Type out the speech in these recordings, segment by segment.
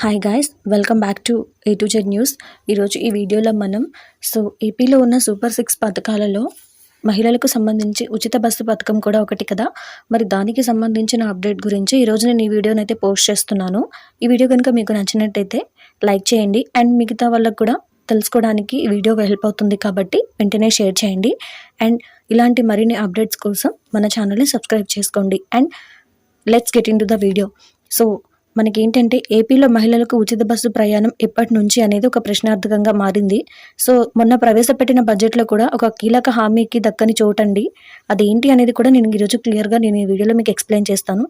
Hi guys welcome back to A to Z news ఈరోజు ఈ వీడియోలో మనం సో ఏపీలో ఉన్న సూపర్ సిక్స్ పథకాలలో మహిళలకు సంబంధించి ఉచిత బస్సు పథకం కూడా ఒకటి కదా. మరి దానికి సంబంధించిన అప్డేట్ గురించి ఈరోజు నేను ఈ వీడియోని అయితే పోస్ట్ చేస్తున్నాను. ఈ వీడియో కనుక మీకు నచ్చినట్టయితే లైక్ చేయండి అండ్ మిగతా వాళ్ళకు కూడా తెలుసుకోవడానికి ఈ వీడియో హెల్ప్ అవుతుంది కాబట్టి వెంటనే షేర్ చేయండి. అండ్ ఇలాంటి మరిన్ని అప్డేట్స్ కోసం మన ఛానల్ని సబ్స్క్రైబ్ చేసుకోండి. And let's get into the video. So మనకి ఏంటంటే ఏపీలో మహిళలకు ఉచిత బస్సు ప్రయాణం ఎప్పటి నుంచి అనేది ఒక ప్రశ్నార్థకంగా మారింది. సో మొన్న ప్రవేశపెట్టిన బడ్జెట్లో కూడా ఒక కీలక హామీకి దక్కని చోటండి. అదేంటి అనేది కూడా నేను ఈరోజు క్లియర్గా నేను ఈ వీడియోలో మీకు ఎక్స్ప్లెయిన్ చేస్తాను.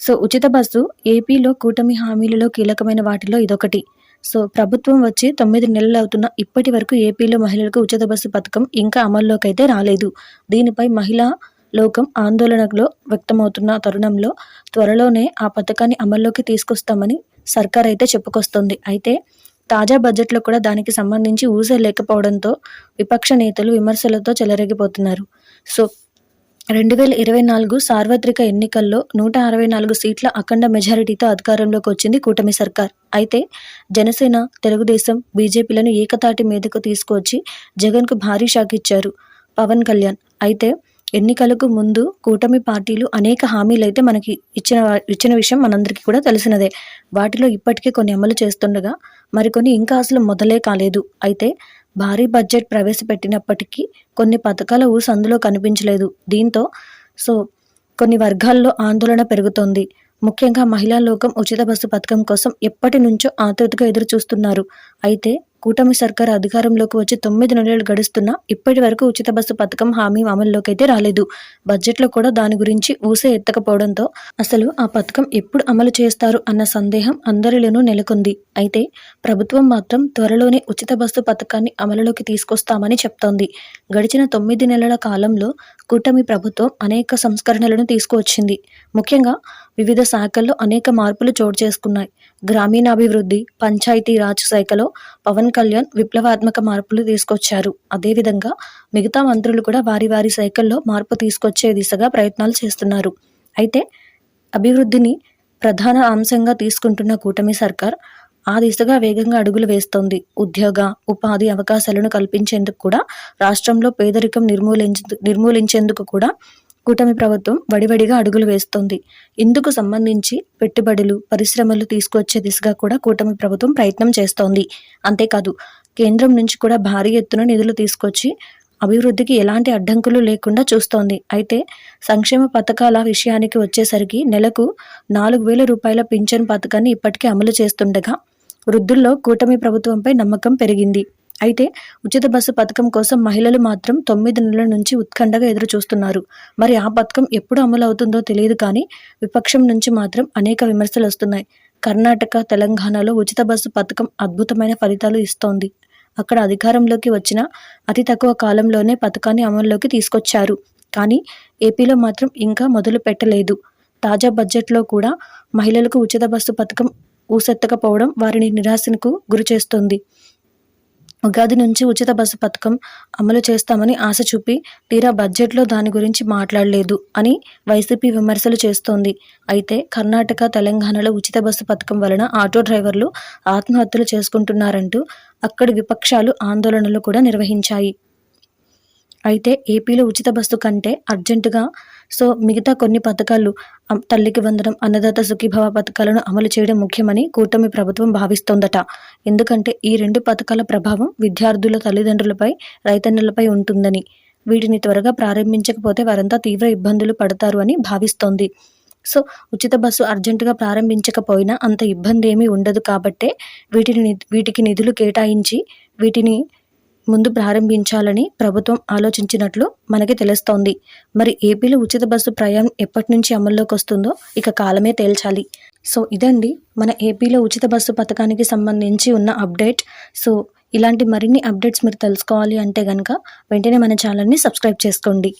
సో ఉచిత బస్సు ఏపీలో కూటమి హామీలలో కీలకమైన వాటిలో ఇదొకటి. సో ప్రభుత్వం వచ్చి తొమ్మిది నెలలు అవుతున్న ఇప్పటి వరకు ఏపీలో మహిళలకు ఉచిత బస్సు పథకం ఇంకా అమల్లోకి అయితే రాలేదు. దీనిపై మహిళా లోకం ఆందోళనలో వ్యక్తమవుతున్న తరుణంలో త్వరలోనే ఆ పథకాన్ని అమల్లోకి తీసుకొస్తామని సర్కార్ అయితే చెప్పుకొస్తుంది. అయితే తాజా బడ్జెట్లో కూడా దానికి సంబంధించి ఊసే లేకపోవడంతో విపక్ష నేతలు విమర్శలతో చెలరేగిపోతున్నారు. సో రెండు వేల ఇరవై నాలుగు సార్వత్రిక ఎన్నికల్లో నూట అరవై నాలుగు సీట్ల అఖండ మెజారిటీతో అధికారంలోకి వచ్చింది కూటమి సర్కార్. అయితే జనసేన తెలుగుదేశం బీజేపీలను ఏకతాటి మీదకు తీసుకువచ్చి జగన్కు భారీ షాక్ ఇచ్చారు పవన్ కళ్యాణ్. అయితే ఎన్నికలకు ముందు కూటమి పార్టీలు అనేక హామీలు అయితే మనకి ఇచ్చిన ఇచ్చిన విషయం మనందరికీ కూడా తెలిసినదే. వాటిలో ఇప్పటికే కొన్ని అమలు చేస్తుండగా మరికొన్ని ఇంకా అసలు మొదలే కాలేదు. అయితే భారీ బడ్జెట్ ప్రవేశపెట్టినప్పటికీ కొన్ని పథకాల ఊసు అందులో కనిపించలేదు. దీంతో సో కొన్ని వర్గాల్లో ఆందోళన పెరుగుతోంది. ముఖ్యంగా మహిళా లోకం ఉచిత బస్సు పథకం కోసం ఎప్పటి నుంచో ఆతృతగా ఎదురు చూస్తున్నారు అయితే కూటమి సర్కార్ అధికారంలోకి వచ్చి తొమ్మిది నెలలు గడుస్తున్నా ఇప్పటి వరకు ఉచిత బస్సు పథకం హామీ అమల్లోకి అయితే రాలేదు. బడ్జెట్లో కూడా దాని గురించి ఊసే ఎత్తకపోవడంతో అసలు ఆ పథకం ఎప్పుడు అమలు చేస్తారు అన్న సందేహం అందరిలోనూ నెలకొంది. అయితే ప్రభుత్వం మాత్రం త్వరలోనే ఉచిత బస్సు పథకాన్ని అమలులోకి తీసుకొస్తామని చెప్తోంది. గడిచిన తొమ్మిది నెలల కాలంలో కూటమి ప్రభుత్వం అనేక సంస్కరణలను తీసుకువచ్చింది. ముఖ్యంగా వివిధ శాఖల్లో అనేక మార్పులు చోటు చేసుకున్నాయి గ్రామీణాభివృద్ధి పంచాయతీరాజ్ శాఖలో పవన్ కళ్యాణ్ విప్లవాత్మక మార్పులు తీసుకొచ్చారు. అదేవిధంగా మిగతా మంత్రులు కూడా వారి వారి శాఖల్లో మార్పు తీసుకొచ్చే దిశగా ప్రయత్నాలు చేస్తున్నారు. అయితే అభివృద్ధిని ప్రధాన అంశంగా తీసుకుంటున్న కూటమి సర్కార్ ఆ దిశగా వేగంగా అడుగులు వేస్తోంది. ఉద్యోగ ఉపాధి అవకాశాలను కల్పించేందుకు కూడా రాష్ట్రంలో పేదరికం నిర్మూలించ నిర్మూలించేందుకు కూడా కూటమి ప్రభుత్వం వడివడిగా అడుగులు వేస్తోంది. ఇందుకు సంబంధించి పెట్టుబడులు పరిశ్రమలు తీసుకొచ్చే దిశగా కూడా కూటమి ప్రభుత్వం ప్రయత్నం చేస్తోంది. అంతేకాదు కేంద్రం నుంచి కూడా భారీ ఎత్తున నిధులు తీసుకొచ్చి అభివృద్ధికి ఎలాంటి అడ్డంకులు లేకుండా చూస్తోంది. అయితే సంక్షేమ పథకాల విషయానికి వచ్చేసరికి నెలకు నాలుగు వేల రూపాయల పింఛన్ పథకాన్ని ఇప్పటికే అమలు చేస్తుండగా వృద్ధుల్లో కూటమి ప్రభుత్వంపై నమ్మకం పెరిగింది. అయితే ఉచిత బస్సు పథకం కోసం మహిళలు మాత్రం తొమ్మిది నెలల నుంచి ఉత్కంఠగా ఎదురు చూస్తున్నారు మరి ఆ పథకం ఎప్పుడు అమలు అవుతుందో తెలియదు కానీ విపక్షం నుంచి మాత్రం అనేక విమర్శలు వస్తున్నాయి. కర్ణాటక తెలంగాణలో ఉచిత బస్సు పథకం అద్భుతమైన ఫలితాలు ఇస్తోంది. అక్కడ అధికారంలోకి వచ్చిన అతి తక్కువ కాలంలోనే పథకాన్ని అమల్లోకి తీసుకొచ్చారు. కానీ ఏపీలో మాత్రం ఇంకా మొదలు పెట్టలేదు. తాజా బడ్జెట్లో కూడా మహిళలకు ఉచిత బస్సు పథకం ఊసెత్తకపోవడం వారిని నిరాశకు గురి చేస్తుంది ఉగాది నుంచి ఉచిత బస్సు పథకం అమలు చేస్తామని ఆశ చూపి తీరా బడ్జెట్లో దాని గురించి మాట్లాడలేదు అని వైసీపీ విమర్శలు చేస్తోంది. అయితే కర్ణాటక తెలంగాణలో ఉచిత బస్సు పథకం వలన ఆటో డ్రైవర్లు ఆత్మహత్యలు చేసుకుంటున్నారంటూ అక్కడి విపక్షాలు ఆందోళనలు కూడా నిర్వహించాయి. అయితే ఏపీలో ఉచిత బస్సు కంటే అర్జెంటుగా సో మిగతా కొన్ని పథకాలు తల్లికి వందనం అన్నదాత సుఖీభవ పథకాలను అమలు చేయడం ముఖ్యమని కూటమి ప్రభుత్వం భావిస్తోందట. ఎందుకంటే ఈ రెండు పథకాల ప్రభావం విద్యార్థుల తల్లిదండ్రులపై రైతన్నులపై ఉంటుందని. వీటిని త్వరగా ప్రారంభించకపోతే వారంతా తీవ్ర ఇబ్బందులు పడతారు అని భావిస్తోంది. సో ఉచిత బస్సు అర్జెంటుగా ప్రారంభించకపోయినా అంత ఇబ్బంది ఏమీ ఉండదు కాబట్టే వీటిని వీటికి నిధులు కేటాయించి వీటిని ముందు ప్రారంభించాలని ప్రభుత్వం ఆలోచించినట్లు మనకి తెలుస్తోంది. మరి ఏపీలో ఉచిత బస్సు ప్రయాణం ఎప్పటి నుంచి అమల్లోకి వస్తుందో ఇక కాలమే తేల్చాలి. సో ఇదండి మన ఏపీలో ఉచిత బస్సు పథకానికి సంబంధించి ఉన్న అప్డేట్. సో ఇలాంటి మరిన్ని అప్డేట్స్ మీరు తెలుసుకోవాలి అంటే కనుక వెంటనే మన ఛానల్ని సబ్స్క్రైబ్ చేసుకోండి.